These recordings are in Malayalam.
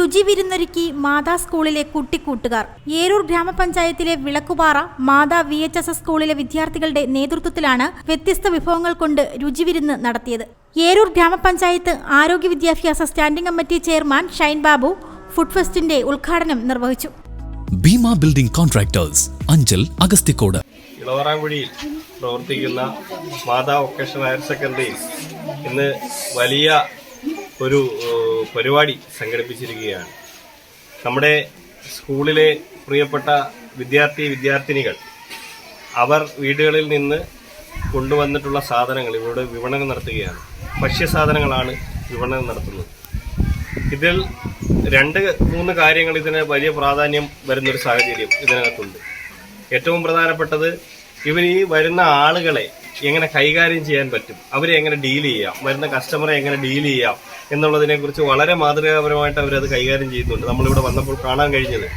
രുചി വിരുന്നൊരുക്കി മാതാ സ്കൂളിലെ കുട്ടിക്കൂട്ടുകാർ. ഏരൂർ ഗ്രാമപഞ്ചായത്തിലെ Vilakkupara Matha V H S S സ്കൂളിലെ വിദ്യാർത്ഥികളുടെ നേതൃത്വത്തിലാണ് വ്യത്യസ്ത വിഭവങ്ങൾ കൊണ്ട് രുചി വിരുന്ന് നടത്തിയത്. ഏരൂർ ഗ്രാമപഞ്ചായത്ത് ആരോഗ്യ വിദ്യാഭ്യാസ standing committee chairman Shine Babu food ഫെസ്റ്റിന്റെ ഉദ്ഘാടനം നിർവഹിച്ചു. ഭീമ ബിൽഡിംഗ് കോൺട്രാക്ടേഴ്സ് അഞ്ചൽ അഗസ്തിക്കോട് ഇളവറാങ്കുഴിയിൽ പ്രവർത്തിക്കുന്ന മാതാ വൊക്കേഷണൽ ഹയർ സെക്കൻഡറിയിൽ ഇന്ന് വലിയ ഒരു പരിപാടി സംഘടിപ്പിച്ചിരിക്കുകയാണ്. നമ്മുടെ സ്കൂളിലെ പ്രിയപ്പെട്ട വിദ്യാർത്ഥി വിദ്യാർത്ഥിനികൾ അവർ വീടുകളിൽ നിന്ന് കൊണ്ടുവന്നിട്ടുള്ള സാധനങ്ങൾ ഇവിടെ വിപണനം നടത്തുകയാണ്. ഭക്ഷ്യസാധനങ്ങളാണ് വിപണനം നടത്തുന്നത്. ഇതിൽ രണ്ട് മൂന്ന് കാര്യങ്ങൾ ഇതിന് വലിയ പ്രാധാന്യം വരുന്നൊരു സാഹചര്യം ഇതിനകത്തുണ്ട്. ഏറ്റവും പ്രധാനപ്പെട്ടത് ഇവർ ഈ വരുന്ന ആളുകളെ എങ്ങനെ കൈകാര്യം ചെയ്യാൻ പറ്റും? അവരെ എങ്ങനെ ഡീൽ ചെയ്യാം? വരുന്ന കസ്റ്റമറെ എങ്ങനെ ഡീൽ ചെയ്യാം? എന്നുള്ളതിനെ കുറിച്ച് വളരെ മാതൃകാപരമായിട്ട് അവരത് കൈകാര്യം ചെയ്യുന്നുണ്ട്. നമ്മളിവിടെ വന്നപ്പോൾ കാണാൻ കഴിഞ്ഞത്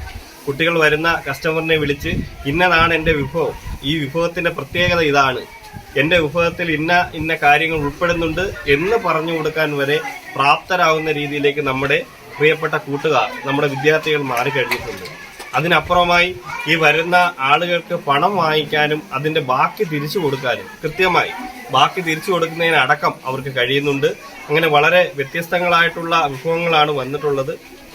കുട്ടികൾ വരുന്ന കസ്റ്റമറിനെ വിളിച്ച് ഇന്നതാണ് എന്റെ വിഭവം. ഈ വിഭവത്തിന്റെ പ്രത്യേകത ഇതാണ്. എന്റെ വിഭവത്തിൽ ഇന്ന ഇന്ന കാര്യങ്ങൾ ഉൾപ്പെടുന്നുണ്ട് എന്ന് പറഞ്ഞു കൊടുക്കാൻ വരെ പ്രാപ്തരാകുന്ന രീതിയിലേക്ക് നമ്മുടെ പ്രിയപ്പെട്ട കൂട്ടുകാർ നമ്മുടെ വിദ്യാർത്ഥികൾ മാറിക്കഴിഞ്ഞിട്ടുണ്ട്. അതിനപ്പുറമായി ഈ വരുന്ന ആളുകൾക്ക് പണം വാങ്ങിക്കാനും അതിന്റെ ബാക്കി തിരിച്ചു കൊടുക്കാനും കൃത്യമായി ബാക്കി തിരിച്ചു കൊടുക്കുന്നതിനടക്കം അവർക്ക് കഴിയുന്നുണ്ട്. അങ്ങനെ വളരെ വ്യത്യസ്തങ്ങളായിട്ടുള്ള വിഭവങ്ങളാണ് വന്നിട്ടുള്ളത്.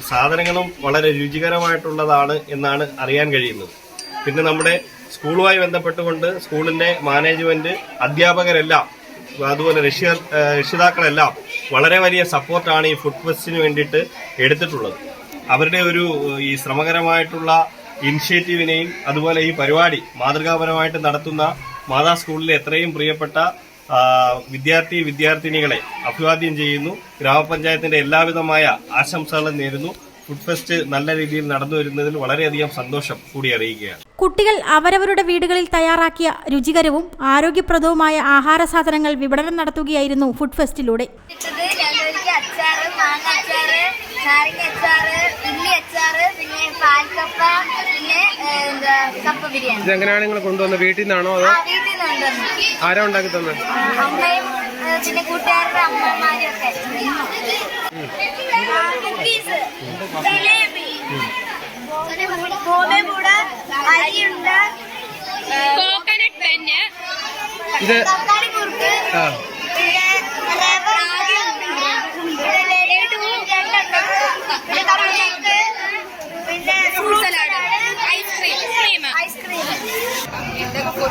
സാധനങ്ങളും വളരെ രുചികരമായിട്ടുള്ളതാണ് എന്നാണ് അറിയാൻ കഴിയുന്നത്. പിന്നെ നമ്മുടെ സ്കൂളുമായി ബന്ധപ്പെട്ടുകൊണ്ട് സ്കൂളിന്റെ മാനേജ്മെന്റ് അധ്യാപകരെല്ലാം അതുപോലെ രക്ഷിത രക്ഷിതാക്കളെല്ലാം വളരെ വലിയ സപ്പോർട്ടാണ് ഈ ഫുഡ് ഫെസ്റ്റിന് വേണ്ടിയിട്ട് എടുത്തിട്ടുള്ളത്. അവരുടെ ഒരു ഈ ശ്രമകരമായിട്ടുള്ള ഇനിഷ്യേറ്റീവിനെയും അതുപോലെ ഈ പരിപാടി മാതൃകാപരമായിട്ട് നടത്തുന്ന മാതാ സ്കൂളിലെ എത്രയും പ്രിയപ്പെട്ട വിദ്യാർത്ഥി വിദ്യാർത്ഥിനികളെ അഭിവാദ്യം ചെയ്യുന്നു. ഗ്രാമപഞ്ചായത്തിന്റെ എല്ലാവിധമായ ആശംസകളും നേരുന്നു. ഫുഡ് ഫെസ്റ്റ് നല്ല രീതിയിൽ നടന്നു വരുന്നതിൽ വളരെയധികം സന്തോഷം കൂടി അറിയിക്കുകയാണ്. കുട്ടികൾ അവരവരുടെ വീടുകളിൽ തയ്യാറാക്കിയ രുചികരവും ആരോഗ്യപ്രദവുമായ ആഹാര സാധനങ്ങൾ വിപണനം നടത്തുകയായിരുന്നു ഫുഡ് ഫെസ്റ്റിലൂടെ. നാരങ്ങ അച്ചാറ് ഉള്ളി അച്ചാറ് പിന്നെ പാൽക്കപ്പ പിന്നെ എന്താ കപ്പ ബിരിയാണി. ഇതെങ്ങനെയാണ് നിങ്ങൾ കൊണ്ടുവന്നത്? വീട്ടിൽ നിന്നാണോ അതോ ആ വീട്ടിൽ നിന്ന് കൊണ്ടുവന്നു ആരാ ഉണ്ടാക്കി തന്നത്? അമ്മയും പിന്നെ കൂട്ടുകാരുടെ അമ്മമാരും ഒക്കെ കുക്കീസ് ജിലേബി അരിയുണ്ട് കോക്കനട്ട് ഇത് തക്കാളി കുറുക്ക് ആ.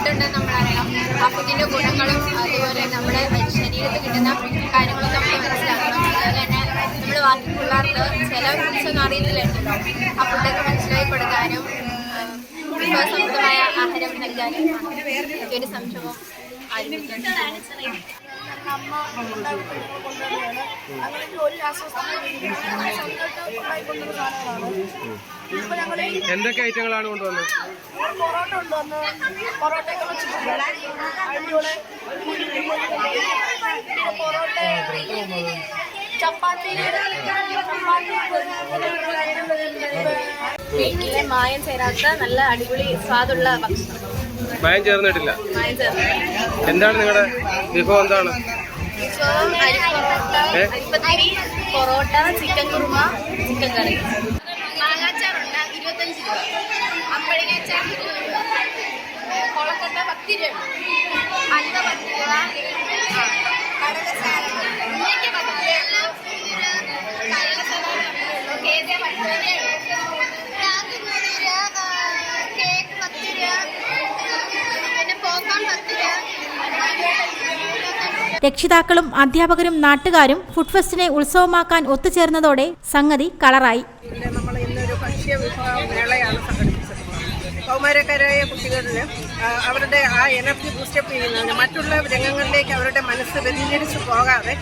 ഉണ്ടെന്ന് നമ്മൾ ആ ഫുഡിന്റെ ഗുണങ്ങളും അതുപോലെ നമ്മുടെ ശരീരത്തിൽ കിട്ടുന്ന കാര്യങ്ങളും നമ്മൾ മനസ്സിലാക്കണം അതുപോലെ തന്നെ നമ്മൾ ബാക്കി പിള്ളേർക്ക് ചില ഫുഡ്സൊന്നും അറിയത്തില്ലല്ലോ. ആ ഫുഡൊക്കെ മനസ്സിലാക്കി കൊടുക്കാനും വിഭവസമൃദ്ധമായ ആഹാരം നൽകാനും ഒരു സംശയവും ആരംഭിക്കുന്നു അമ്മ ഒരു അസ്വസ്ഥതയും ഉണ്ടായിക്കൊണ്ടുള്ള സാധനങ്ങളാണ്. ഇപ്പൊ ഞങ്ങൾ എന്തൊക്കെ ഐറ്റങ്ങളാണ് കൊണ്ടുവന്നത്? പൊറോട്ട കൊണ്ടുവന്ന് പൊറോട്ടയൊക്കെ വെച്ചിട്ടുണ്ട്. പൊറോട്ട ചപ്പാത്തി വീട്ടിലെ മായം ചേരാത്ത നല്ല അടിപൊളി സ്വാദുള്ള ഭക്ഷണം. മായം ചേർന്നിട്ടില്ല. മായം ചേർത്ത് എന്താണ് നിങ്ങളുടെ വിഭവം എന്താണ്? ചോറും അരി പൊറോട്ട? അരിപ്പത്തിരി parotta chicken kurma chicken curry. മാങ്ങാച്ചാറുണ്ട് ഇരുപത്തഞ്ച് രൂപ. അമ്പഴങ്ങ അച്ചാർ ഇരുപത് രൂപ കൊളക്കട്ട പത്ത് രൂപ അല്ല പത്ത് രൂപ ആ, രക്ഷിതാക്കളും അധ്യാപകരും നാട്ടുകാരും ഫുഡ് ഫെസ്റ്റിനെ ഉത്സവമാക്കാൻ ഒത്തുചേർന്നതോടെ സംഗതി കളറായി. കൗമാരക്കാരായ കുട്ടികളിൽ അവരുടെ ആ എനർജി ബൂസ്റ്റപ്പ് ചെയ്യുന്നതിന് മറ്റുള്ള രംഗങ്ങളിലേക്ക് അവരുടെ മനസ്സ് വ്യതിചരിച്ചു പോകാതെ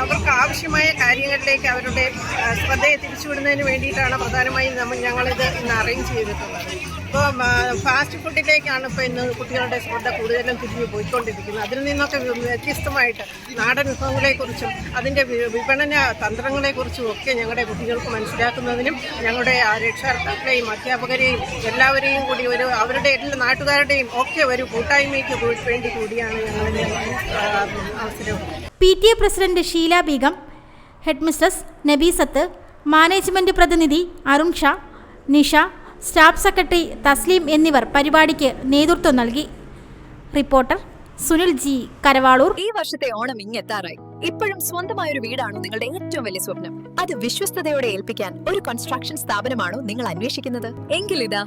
അവർക്ക് ആവശ്യമായ കാര്യങ്ങളിലേക്ക് അവരുടെ ശ്രദ്ധയെ തിരിച്ചുവിടുന്നതിന് വേണ്ടിയിട്ടാണ് പ്രധാനമായും നമ്മൾ ഞങ്ങളിത് ഇന്ന് അറേഞ്ച് ചെയ്തിട്ടുള്ളത്. ഇപ്പോൾ ഫാസ്റ്റ് ഫുഡിലേക്കാണ് ഇപ്പോൾ ഇന്ന് കുട്ടികളുടെ ശ്രദ്ധ കൂടുതലും തിരിഞ്ഞു പോയിക്കൊണ്ടിരിക്കുന്നത്. അതിൽ നിന്നൊക്കെ വ്യ- വ്യത്യസ്തമായിട്ട് നാടൻ വിഭവങ്ങളെക്കുറിച്ചും അതിന്റെ വിപണന തന്ത്രങ്ങളെക്കുറിച്ചും ഒക്കെ ഞങ്ങളുടെ കുട്ടികൾക്ക് മനസ്സിലാക്കുന്നതിനും ഞങ്ങളുടെ രക്ഷകർത്താക്കളെയും അധ്യാപകരെയും എല്ലാവരെയും കൂടി ഒരു അവരുടെ എല്ലാ നാട്ടുകാരുടെയും ഒക്കെ ഒരു കൂട്ടായ്മയ്ക്ക് വേണ്ടി കൂടിയാണ് ഞങ്ങളുടെ അവസരം. P T A president Sheela Beegum head mistress Nabeesath management പ്രതിനിധി അരുൺ ഷാ നിഷ സ്റ്റാഫ് സെക്രട്ടറി തസ്ലീം എന്നിവർ പരിപാടിക്ക് നേതൃത്വം നൽകി. Reporter Sunil G Karavaloor. ഈ വർഷത്തെ ഓണം ഇങ്ങെത്താറായി. ഇപ്പോഴും സ്വന്തമായ ഒരു വീടാണോ നിങ്ങളുടെ ഏറ്റവും വലിയ സ്വപ്നം? അത് വിശ്വസ്തയോടെ ഏൽപ്പിക്കാൻ ഒരു കൺസ്ട്രക്ഷൻ സ്ഥാപനമാണോ നിങ്ങൾ അന്വേഷിക്കുന്നത്? എങ്കിലിതാ